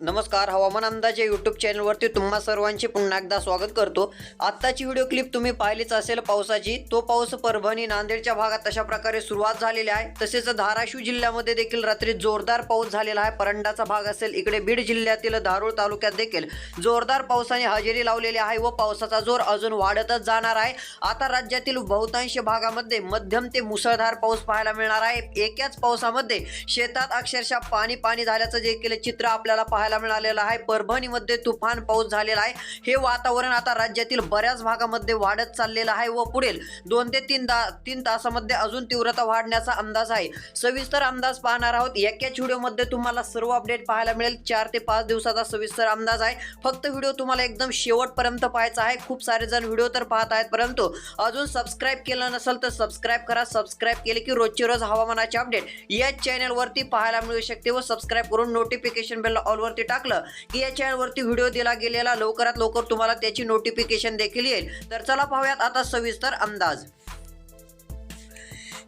नमस्कार हवामान अंदाजे यूट्यूब चॅनलवरती तुम्हा सर्वांचे पुन्हा एकदा स्वागत करतो. आत्ताची व्हिडिओ क्लिप तुम्ही पाहिलीच असेल पावसाची. तो पाऊस परभणी नांदेडच्या भागात अशा प्रकारे सुरुवात झालेली आहे. तसेच धाराशिव जिल्ह्यामध्ये देखील रात्री जोरदार पाऊस झालेला आहे. परंडाचा भाग असेल इकडे बीड जिल्ह्यातील धारूळ तालुक्यात देखील जोरदार पावसाने हजेरी लावलेली आहे व पावसाचा जोर अजून वाढतच जाणार आहे. आता राज्यातील बहुतांश भागामध्ये मध्यम ते मुसळधार पाऊस पाहायला मिळणार आहे. एकाच पावसामध्ये शेतात अक्षरशः पाणी पाणी झाल्याचं देखील चित्र आपल्याला पाहायला मिळालेलं आहे. परभणीमध्ये तुफान पाऊस झालेला आहे. हे वातावरण आता राज्यातील बऱ्याच भागामध्ये वाढत चाललेलं आहे व पुढील दोन ते तीन दा तीन तासामध्ये अजून तीव्रता वाढण्याचा अंदाज आहे. सविस्तर अंदाज पाहणार आहोत. एकाच व्हिडिओमध्ये तुम्हाला सर्व अपडेट पाहायला मिळेल. चार ते पाच दिवसाचा सविस्तर अंदाज आहे. फक्त व्हिडिओ तुम्हाला एकदम शेवटपर्यंत पाहायचा आहे. खूप सारे जण व्हिडिओ तर पाहत आहेत परंतु अजून सबस्क्राईब केलं नसेल तर सबस्क्राईब करा. सबस्क्राईब केले की रोजची रोज हवामानाचे अपडेट या चॅनलवरती पाहायला मिळू शकते व सबस्क्राईब करून नोटिफिकेशन बेल ऑलवरती टाकलं की या चॅनलवरती व्हिडिओ दिला गेलेला लवकरात लवकर तुम्हाला त्याची नोटिफिकेशन देखील येईल. तर चला पाहूयात आता सविस्तर अंदाज.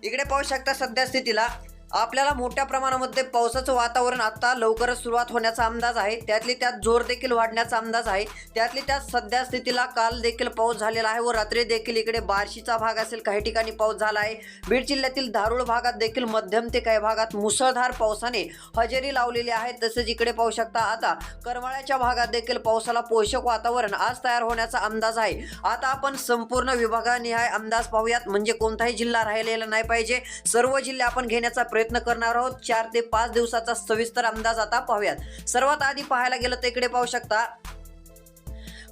इकडे पाहू शकता सध्या स्थितीला. आपल्याला मोठ्या प्रमाणामध्ये पावसाचं वातावरण आता लवकरच सुरुवात होण्याचा अंदाज आहे. त्यातली त्यात जोर देखील वाढण्याचा अंदाज आहे. त्यातली त्यात सध्या स्थितीला काल देखील पाऊस झालेला आहे व रात्री देखील इकडे बार्शीचा भाग असेल काही ठिकाणी पाऊस झाला आहे. बीड जिल्ह्यातील धारूळ भागात देखील मध्यम ते काही भागात मुसळधार पावसाने हजेरी लावलेली आहे. तसेच इकडे पाहू शकता आता करमाळ्याच्या भागात देखील पावसाला पोषक वातावरण आज तयार होण्याचा अंदाज आहे. आता आपण संपूर्ण विभागानिहाय अंदाज पाहूयात. म्हणजे कोणताही जिल्हा राहिलेला नाही पाहिजे. सर्व जिल्हे आपण घेण्याचा प्रयत्न प्रयत्न करणार आहोत. चार ते पाच दिवसाचा सविस्तर अंदाज आता पाहूयात. सर्वात आधी पाहायला गेलं तर इकडे पाहू शकता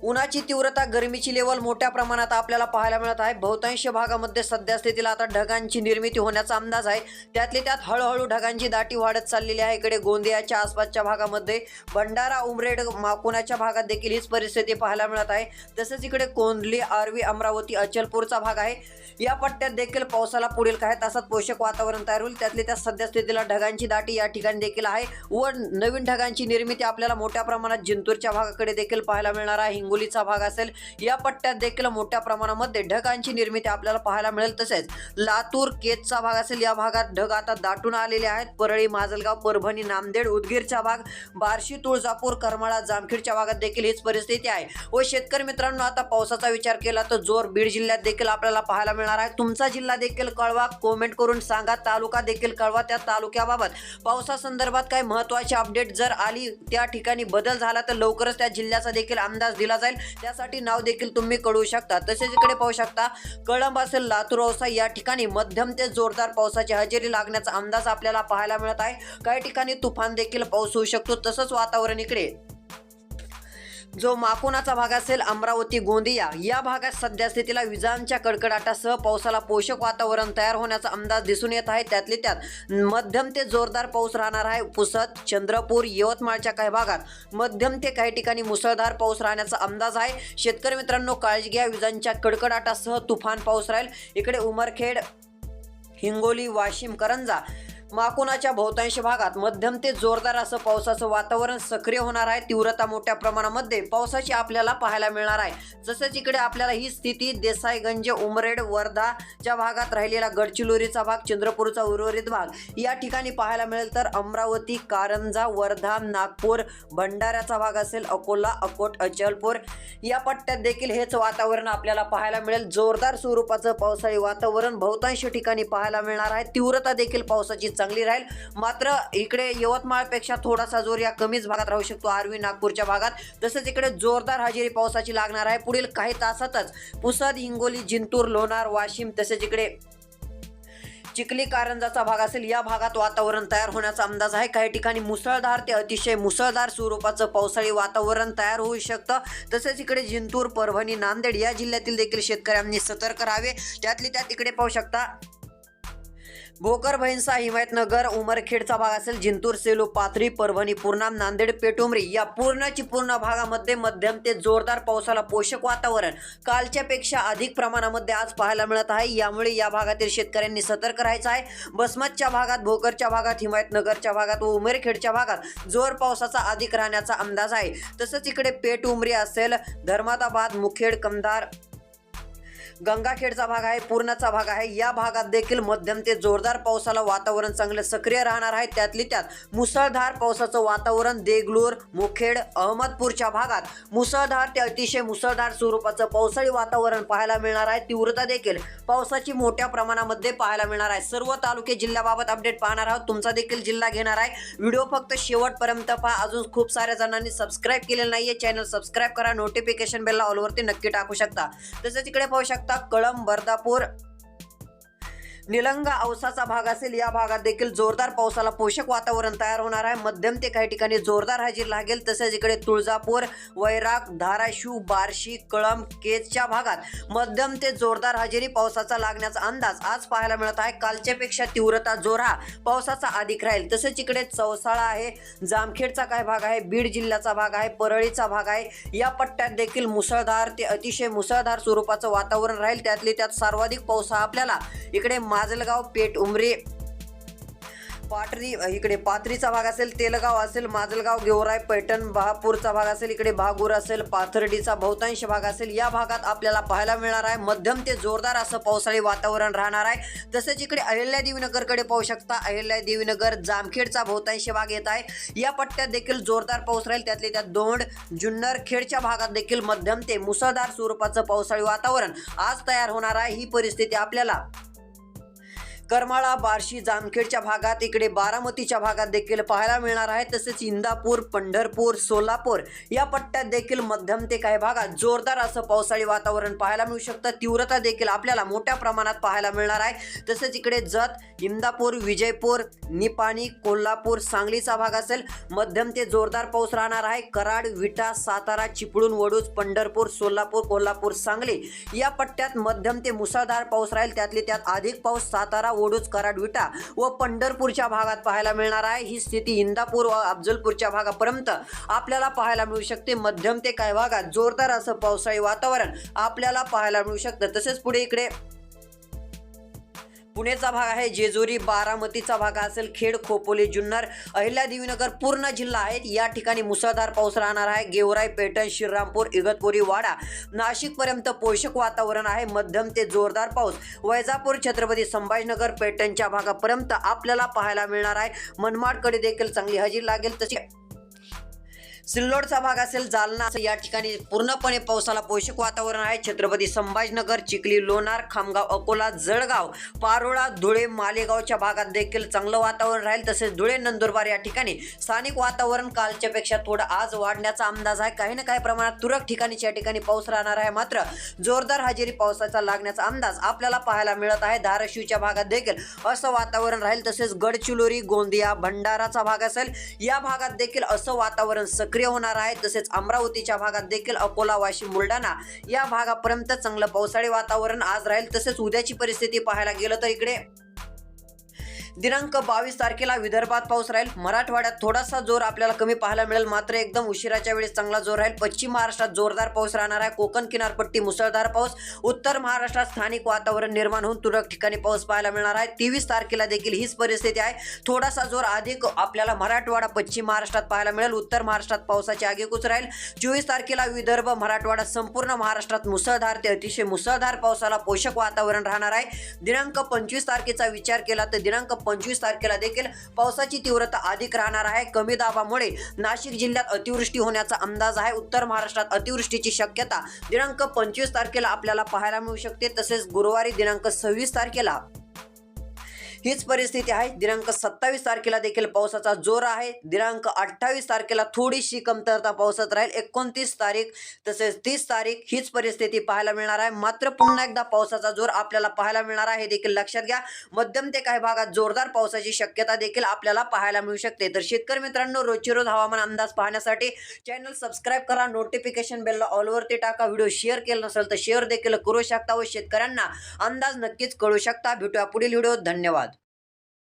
उन्हाची तीव्रता गरमीची लेवल मोठ्या प्रमाणात आपल्याला पाहायला मिळत आहे. बहुतांश भागामध्ये सध्या स्थितीला आता ढगांची निर्मिती होण्याचा अंदाज आहे. त्यातले त्यात हळूहळू ढगांची दाटी वाढत चाललेली आहे. इकडे गोंदियाच्या आसपासच्या भागामध्ये भंडारा उमरेड माकुणाच्या भागात देखील हीच परिस्थिती पाहायला मिळत आहे. तसेच इकडे कोंदली आर्वी अमरावती अचलपूरचा भाग आहे. या पट्ट्यात देखील पावसाला पुढील काही तासात पोषक वातावरण तयार होईल. त्यातले त्यात सध्या स्थितीला ढगांची दाटी या ठिकाणी देखील आहे. व नवीन ढगांची निर्मिती आपल्याला मोठ्या प्रमाणात जिंतूरच्या भागाकडे देखील पाहायला मिळणार आहे. हिंगोलीचा भाग असेल या पट्ट्यात देखील मोठ्या प्रमाणामध्ये ढगांची निर्मिती आपल्याला पाहायला मिळेल. तसेच लातूर केजचा भाग असेल या भागात ढग आता दाटून आलेले आहेत. परळी माजलगाव परभणी नांदेड उदगीरचा भाग बार्शी तुळजापूर करमाळा जामखेडच्या भागात देखील हीच परिस्थिती आहे. व शेतकरी मित्रांनो आता पावसाचा विचार केला तर जोर बीड जिल्ह्यात देखील आपल्याला पाहायला मिळणार आहे. तुमचा जिल्हा देखील कळवा कॉमेंट करून सांगा. तालुका देखील कळवा त्या तालुक्याबाबत. पावसासंदर्भात काही महत्त्वाची अपडेट जर आली त्या ठिकाणी बदल झाला तर लवकरच त्या जिल्ह्याचा देखील अंदाज दिला जाईल. त्यासाठी नाव देखील तुम्ही कळवू शकता. तसेच इकडे पाहू शकता कळंब असेल लातूर औसा या ठिकाणी मध्यम ते जोरदार पावसाची हजेरी लागण्याचा अंदाज आपल्याला पाहायला मिळत आहे. काही ठिकाणी तुफान देखील पाऊस होऊ शकतो. तसंच वातावरण इकडे. जो माकुणाचा भाग असेल अमरावती गोंदिया या भागात सध्या स्थितीला विजांच्या कडकडाटासह पावसाला पोषक वातावरण तयार होण्याचा अंदाज दिसून येत आहे. त्यातले त्यात मध्यम ते जोरदार पाऊस राहणार आहे. पुसद चंद्रपूर यवतमाळच्या काही भागात मध्यम ते काही ठिकाणी मुसळधार पाऊस राहण्याचा अंदाज आहे. शेतकरी मित्रांनो काळजी घ्या. विजांच्या कडकडाटासह तुफान पाऊस राहील. इकडे उमरखेड हिंगोली वाशिम करंजा माकुणाच्या बहुतांश भागात मध्यम ते जोरदार असं पावसाचं वातावरण सक्रिय होणार आहे. तीव्रता मोठ्या प्रमाणामध्ये पावसाची आपल्याला पाहायला मिळणार आहे. जसंच इकडे आपल्याला ही स्थिती देसाईगंज उमरेड वर्धाच्या भागात राहिलेला गडचिरोलीचा भाग चंद्रपूरचा उर्वरित भाग या ठिकाणी पाहायला मिळेल तर अमरावती कारंजा वर्धा नागपूर भंडाऱ्याचा भाग असेल अकोला अकोट अचलपूर. या पट्ट्यात देखील हेच वातावरण आपल्याला पाहायला मिळेल. जोरदार स्वरूपाचं पावसाळी वातावरण बहुतांश ठिकाणी पाहायला मिळणार आहे. तीव्रता देखील पावसाची चांगली राहील. मात्र इकडे यवतमाळपेक्षा थोडासा जोर या कमीच भागात राहू शकतो. आर्वी नागपूरच्या भागात. तसंच इकडे जोरदार हजेरी पावसाची लागणार आहे. पुढील काही तासातच पुसद हिंगोली जिंतूर लोणार वाशिम तसेच इकडे चिखली कारंजाचा भाग असेल या भागात वातावरण तयार होण्याचा अंदाज आहे. काही ठिकाणी मुसळधार ते अतिशय मुसळधार स्वरूपाचं पावसाळी वातावरण तयार होऊ शकतं. तसेच इकडे जिंतूर परभणी नांदेड या जिल्ह्यातील देखील शेतकऱ्यांनी सतर्क राहावे. त्यातली त्यात इकडे पाहू शकता भोकर भैंसा हिमायतनगर उमरखेडचा भाग असेल जिंतूर सेलू पाथरी परभणी पूर्णा नांदेड पेटुमरी या पूर्णची पूर्ण भागामध्ये मध्यम ते जोरदार पावसाला पोषक वातावरण कालच्या पेक्षा अधिक प्रमाणामध्ये आज पाहायला मिळत आहे. यामुळे या भागातील शेतकऱ्यांनी सतर्क राहायचं आहे. बसमतच्या भागात भोकरच्या भागात हिमायतनगरच्या भागात व उमरखेडच्या भागात जोर पावसाचा अधिक राहण्याचा अंदाज आहे. तसंच इकडे पेट उमरी असेल धर्मादाबाद मुखेड कमदार गंगाखेडचा भाग आहे पूर्णाचा भाग आहे. या भागात देखील मध्यम ते जोरदार पावसाला वातावरण चांगले सक्रिय राहणार आहे. त्यातली त्यात मुसळधार पावसाचं वातावरण देगलूर मुखेड अहमदपूरच्या भागात मुसळधार ते अतिशय मुसळधार स्वरूपाचं पावसाळी वातावरण पाहायला मिळणार आहे. तीव्रता देखील पावसाची मोठ्या प्रमाणामध्ये पाहायला मिळणार आहे. सर्व तालुके जिल्ह्याबाबत अपडेट पाहणार आहोत. तुमचा देखील जिल्हा घेणार आहे. व्हिडिओ फक्त शेवटपर्यंत पहा. अजून खूप साऱ्या जणांनी सबस्क्राईब केलेलं नाहीये. चॅनल सबस्क्राईब करा. नोटिफिकेशन बेलला ऑलवरती नक्की टाकू शकता. तसेच इकडे पाहू शकता कळंब बर्दापूर निलंगा औसाचा भाग असेल या भागात देखील जोरदार पावसाला पोषक वातावरण तयार होणार आहे. मध्यम ते काही ठिकाणी जोरदार हजेरी लागेल तसेच इकडे तुळजापूर वैराग धाराशिव बार्शी कळंब केजच्या भागात मध्यम ते जोरदार हजेरी पावसाचा लागण्याचा अंदाज आज पाहायला मिळत आहे. कालच्यापेक्षा तीव्रता जोरा पावसाचा अधिक राहील. तसेच इकडे चौसाळा आहे जामखेडचा काय भाग आहे बीड जिल्ह्याचा भाग आहे परळीचा भाग आहे. या पट्ट्यात देखील मुसळधार ते अतिशय मुसळधार स्वरूपाचं वातावरण राहील. त्यातली त्यात सर्वाधिक पाऊस हा आपल्याला इकडे माजलगाव पेठ उमरे. पाटरी इकडे पाथरीचा भाग असेल तेलगाव असेल माजलगाव गेवराय पैठण बहापूरचा भाग असेल इकडे भागूर असेल पाथर्डीचा बहुतांश भाग असेल या भागात आपल्याला पाहायला मिळणार आहे. मध्यम ते जोरदार असं पावसाळी वातावरण राहणार आहे. तसेच इकडे अहिल्या देवीनगरकडे पाहू शकता. अहिल्या देवीनगर जामखेडचा बहुतांश भाग येत आहे. या पट्ट्यात देखील जोरदार पाऊस राहील. त्यातले त्यात दोंड जुन्नर खेडच्या भागात देखील मध्यम ते मुसळधार स्वरूपाचं पावसाळी वातावरण आज तयार होणार आहे. ही परिस्थिती आपल्याला करमाळा बार्शी जामखेडच्या भागात इकडे बारामतीच्या भागात देखील पाहायला मिळणार आहे. तसेच इंदापूर पंढरपूर सोलापूर या पट्ट्यात देखील मध्यम ते काही भागात जोरदार असं पावसाळी वातावरण पाहायला मिळू शकतं. तीव्रता देखील आपल्याला मोठ्या प्रमाणात पाहायला मिळणार आहे. तसेच इकडे जत इंदापूर विजयपूर निपाणी कोल्हापूर सांगलीचा भाग असेल मध्यम ते जोरदार पाऊस राहणार आहे. कराड विटा सातारा चिपळूण वडूज पंढरपूर सोलापूर कोल्हापूर सांगली या पट्ट्यात मध्यम ते मुसळधार पाऊस राहील. त्यातले त्यात अधिक पाऊस सातारा ओढूच कराड विटा व पंढरपूरच्या भागात पाहायला मिळणार आहे. ही स्थिती इंदापूर व अफजलपूरच्या भागापर्यंत आपल्याला पाहायला मिळू शकते. मध्यम ते काही भागात जोरदार असं पावसाळी वातावरण आपल्याला पाहायला मिळू शकतं. तसेच पुढे इकडे पुणेचा भाग आहे जेजुरी बारामतीचा भाग असेल खेड खोपोली जुन्नर अहिल्यादेवीनगर पूर्ण जिल्हा आहे या ठिकाणी मुसळधार पाऊस राहणार आहे. गेवराई पेठण श्रीरामपूर इगतपुरी वाडा नाशिक पर्यंत पोषक वातावरण आहे. मध्यम ते जोरदार पाऊस. वैजापूर छत्रपती संभाजीनगर पेठणच्या भागापर्यंत आपल्याला पाहायला मिळणार आहे. मनमाडकडे देखील चांगली हजेरी लागेल तशी सिल्लोडचा भाग असेल जालना असेल या ठिकाणी पूर्णपणे पावसाला पोषक वातावरण आहे. छत्रपती संभाजीनगर चिखली लोणार खामगाव अकोला जळगाव पारोळा धुळे मालेगावच्या भागात देखील चांगलं वातावरण राहील. तसेच धुळे नंदुरबार या ठिकाणी स्थानिक वातावरण कालच्या पेक्षा थोडं आज वाढण्याचा अंदाज आहे. काही ना काही प्रमाणात तुरळक ठिकाणीच्या या ठिकाणी पाऊस राहणार आहे. मात्र जोरदार हजेरी पावसाचा लागण्याचा अंदाज आपल्याला पाहायला मिळत आहे. धाराशिवच्या भागात देखील असं वातावरण राहील. तसेच गडचिरोली गोंदिया भंडाराचा भाग असेल या भागात देखील असं वातावरण सक्रिय होणार आहे. तसेच अमरावतीच्या भागात देखील अकोला वाशिम बुलढाणा या भागापर्यंत चांगलं पावसाळी वातावरण आज राहील. तसेच उद्याची परिस्थिती पाहायला गेलं तर इकडे दिनांक बावीस तारखेला विदर्भात पाऊस राहील. मराठवाड्यात थोडासा जोर आपल्याला कमी पाहायला मिळेल. मात्र एकदम उशिराच्या वेळेस चांगला जोर राहील. पश्चिम महाराष्ट्रात जोरदार पाऊस राहणार आहे. कोकण किनारपट्टी मुसळधार पाऊस. उत्तर महाराष्ट्रात स्थानिक वातावरण निर्माण होऊन तुरळक ठिकाणी पाऊस पाहायला मिळणार आहे. तेवीस तारखेला देखील हीच परिस्थिती आहे. थोडासा जोर अधिक आपल्याला मराठवाडा पश्चिम महाराष्ट्रात पाहायला मिळेल. उत्तर महाराष्ट्रात पावसाची आगेकूच राहील. चोवीस तारखेला विदर्भ मराठवाडा संपूर्ण महाराष्ट्रात मुसळधार ते अतिशय मुसळधार पावसाला पोषक वातावरण राहणार आहे. दिनांक पंचवीस तारखेचा विचार केला तर दिनांक पंचवीस तारखेला देखील पावसाची तीव्रता अधिक राहणार आहे. कमी दाबामुळे नाशिक जिल्ह्यात अतिवृष्टी होण्याचा अंदाज आहे. उत्तर महाराष्ट्रात अतिवृष्टीची शक्यता दिनांक पंचवीस तारखेला आपल्याला पाहायला मिळू शकते. तसेच गुरुवारी दिनांक सव्वीस तारखेला हीच परिस्थिती आहे. दिनांक सत्तावीस तारखेला देखील पावसाचा जोर आहे. दिनांक अठ्ठावीस तारखेला थोडीशी कमतरता पावसात राहील. एकोणतीस तारीख तसेच तीस तारीख हीच परिस्थिती पाहायला मिळणार आहे. मात्र पुन्हा एकदा पावसाचा जोर आपल्याला पाहायला मिळणार आहे. हे देखील लक्षात घ्या. मध्यम ते काही भागात जोरदार पावसाची शक्यता देखील आपल्याला पाहायला मिळू शकते. तर शेतकरी मित्रांनो रोजची रोज हवामान अंदाज पाहण्यासाठी चॅनल सबस्क्राईब करा. नोटिफिकेशन बेलला ऑलवरती टाका. व्हिडिओ शेअर केला नसेल तर शेअर देखील करू शकता व शेतकऱ्यांना अंदाज नक्कीच कळू शकता. भेटूया पुढील व्हिडिओ धन्यवाद.